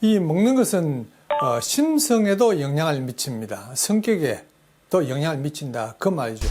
이 먹는 것은 어, 심성에도 영향을 미칩니다. 성격에도 영향을 미친다. 그 말이죠.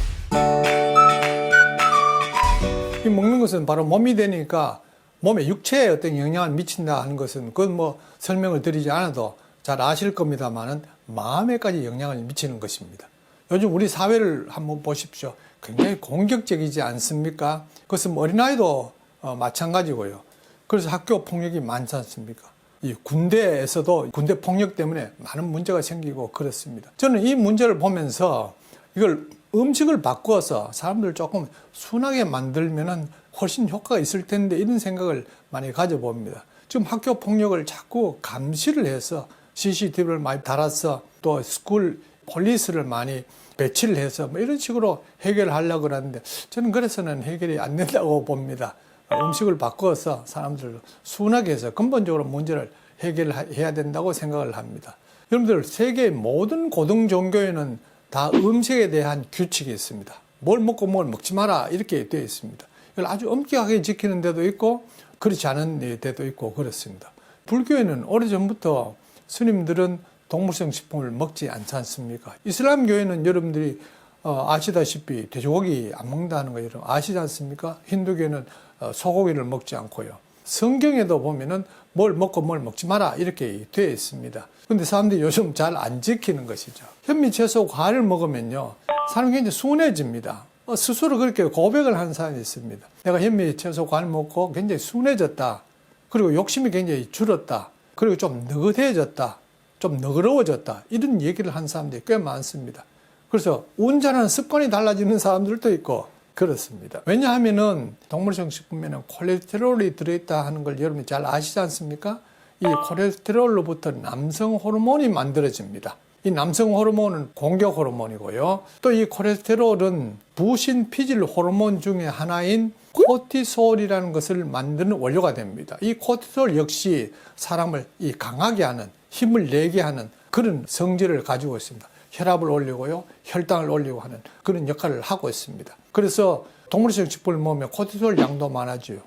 이 먹는 것은 바로 몸이 되니까 몸의 육체에 어떤 영향을 미친다 하는 것은 그건 뭐 설명을 드리지 않아도 잘 아실 겁니다만은 마음에까지 영향을 미치는 것입니다. 요즘 우리 사회를 한번 보십시오. 굉장히 공격적이지 않습니까? 그것은 뭐 어린아이도 어, 마찬가지고요. 그래서 학교 폭력이 많지 않습니까? 이 군대에서도 군대 폭력 때문에 많은 문제가 생기고 그렇습니다. 저는 이 문제를 보면서 이걸 음식을 바꾸어서 사람들 조금 순하게 만들면은 훨씬 효과가 있을 텐데 이런 생각을 많이 가져봅니다. 지금 학교 폭력을 자꾸 감시를 해서 CCTV를 많이 달아서 또 스쿨 폴리스를 많이 배치를 해서 뭐 이런 식으로 해결하려고 그러는데 저는 그래서는 해결이 안 된다고 봅니다. 음식을 바꿔서 사람들을 순하게 해서 근본적으로 문제를 해결해야 된다고 생각을 합니다. 여러분들 세계 모든 고등 종교에는 다 음식에 대한 규칙이 있습니다. 뭘 먹고 뭘 먹지 마라 이렇게 되어 있습니다. 이걸 아주 엄격하게 지키는 데도 있고 그렇지 않은 데도 있고 그렇습니다. 불교에는 오래전부터 스님들은 동물성 식품을 먹지 않지 않습니까? 이슬람 교회는 여러분들이 어, 아시다시피 돼지고기 안 먹는다는 거 여러분 아시지 않습니까? 힌두교는 어, 소고기를 먹지 않고요. 성경에도 보면은 뭘 먹고 뭘 먹지 마라 이렇게 되어 있습니다. 근데 사람들이 요즘 잘 안 지키는 것이죠. 현미 채소 과일을 먹으면요. 사람이 굉장히 순해집니다. 어, 스스로 그렇게 고백을 한 사람이 있습니다. 내가 현미 채소 과일 먹고 굉장히 순해졌다. 그리고 욕심이 굉장히 줄었다. 그리고 좀 느긋해졌다. 좀 너그러워졌다. 이런 얘기를 한 사람들이 꽤 많습니다. 그래서 운전하는 습관이 달라지는 사람들도 있고 그렇습니다. 왜냐하면은 동물성 식품에는 콜레스테롤이 들어있다 하는 걸 여러분이 잘 아시지 않습니까? 이 콜레스테롤로부터 남성 호르몬이 만들어집니다. 이 남성 호르몬은 공격 호르몬이고요. 또 이 콜레스테롤은 부신 피질 호르몬 중에 하나인 코티솔이라는 것을 만드는 원료가 됩니다. 이 코티솔 역시 사람을 이 강하게 하는 힘을 내게 하는 그런 성질을 가지고 있습니다. 혈압을 올리고요, 혈당을 올리고 하는 그런 역할을 하고 있습니다. 그래서 동물성 식품을 먹으면 코티솔 양도 많아져요.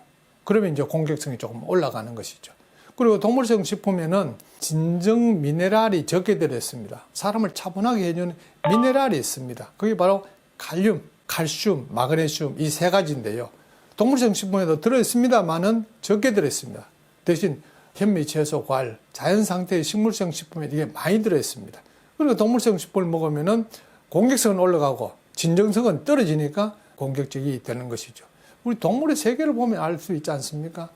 그러면 이제 공격성이 조금 올라가는 것이죠. 그리고 동물성 식품에는 진정 미네랄이 적게 들어있습니다. 사람을 차분하게 해주는 미네랄이 있습니다. 그게 바로 칼륨, 칼슘, 마그네슘 이 세 가지인데요. 동물성 식품에도 들어있습니다만은 적게 들어있습니다. 대신 현미, 채소, 과일, 자연 상태의 식물성 식품에 이게 많이 들어있습니다. 그리고 동물성 식품을 먹으면은 공격성은 올라가고 진정성은 떨어지니까 공격적이 되는 것이죠. 우리 동물의 세계를 보면 알 수 있지 않습니까?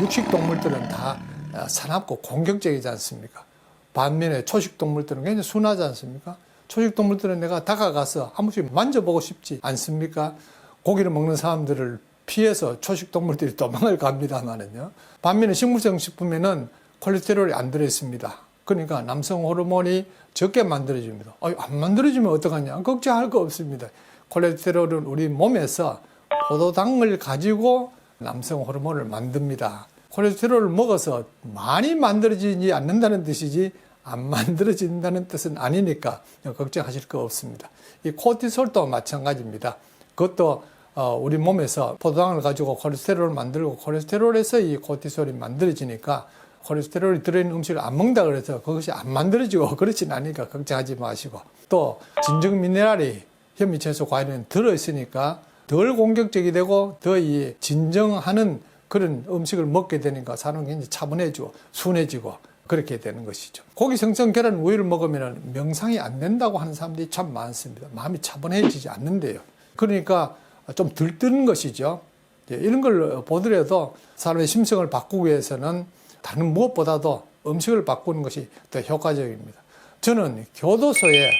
육식 동물들은 다 사납고 공격적이지 않습니까? 반면에 초식 동물들은 굉장히 순하지 않습니까? 초식 동물들은 내가 다가가서 한 번씩 만져보고 싶지 않습니까? 고기를 먹는 사람들을 피해서 초식 동물들이 도망을 갑니다만은요. 반면에 식물성 식품에는 콜레스테롤이 안 들어있습니다. 그러니까 남성 호르몬이 적게 만들어집니다. 아유, 안 만들어지면 어떡하냐? 걱정할 거 없습니다. 콜레스테롤은 우리 몸에서 포도당을 가지고 남성 호르몬을 만듭니다. 콜레스테롤을 먹어서 많이 만들어지지 않는다는 뜻이지 안 만들어진다는 뜻은 아니니까 걱정하실 거 없습니다. 이 코티솔도 마찬가지입니다. 그것도 어, 우리 몸에서 포도당을 가지고 콜레스테롤을 만들고 콜레스테롤에서 이 코티솔이 만들어지니까 콜레스테롤이 들어있는 음식을 안 먹는다 그래서 그것이 안 만들어지고 그렇진 않으니까 걱정하지 마시고 또 진정 미네랄이 현미 채소 과일에는 들어있으니까 덜 공격적이 되고 더 이 진정하는 그런 음식을 먹게 되니까 사람은 굉장히 차분해지고 순해지고 그렇게 되는 것이죠. 고기 생선 계란 우유를 먹으면 명상이 안 된다고 하는 사람들이 참 많습니다. 마음이 차분해지지 않는데요. 그러니까 좀 들뜨는 것이죠. 이런 걸 보더라도 사람의 심성을 바꾸기 위해서는 다른 무엇보다도 음식을 바꾸는 것이 더 효과적입니다. 저는 교도소에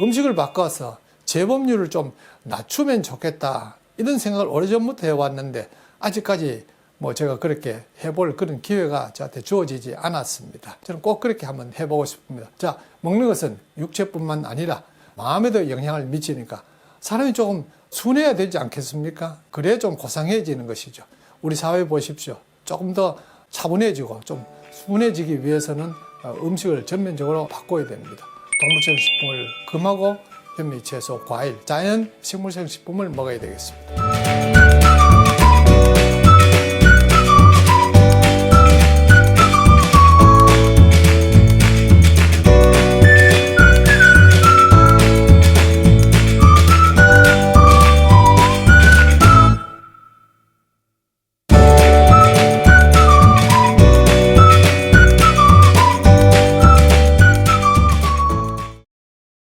음식을 바꿔서 재범률을 좀 낮추면 좋겠다. 이런 생각을 오래전부터 해왔는데 아직까지 뭐 제가 그렇게 해볼 그런 기회가 저한테 주어지지 않았습니다. 저는 꼭 그렇게 한번 해보고 싶습니다. 자, 먹는 것은 육체뿐만 아니라 마음에도 영향을 미치니까 사람이 조금 순해야 되지 않겠습니까? 그래야 좀 고상해지는 것이죠. 우리 사회 보십시오. 조금 더 차분해지고 좀 순해지기 위해서는 어, 음식을 전면적으로 바꿔야 됩니다. 동물성 식품을 금하고 현미, 채소, 과일, 자연 식물성 식품을 먹어야 되겠습니다.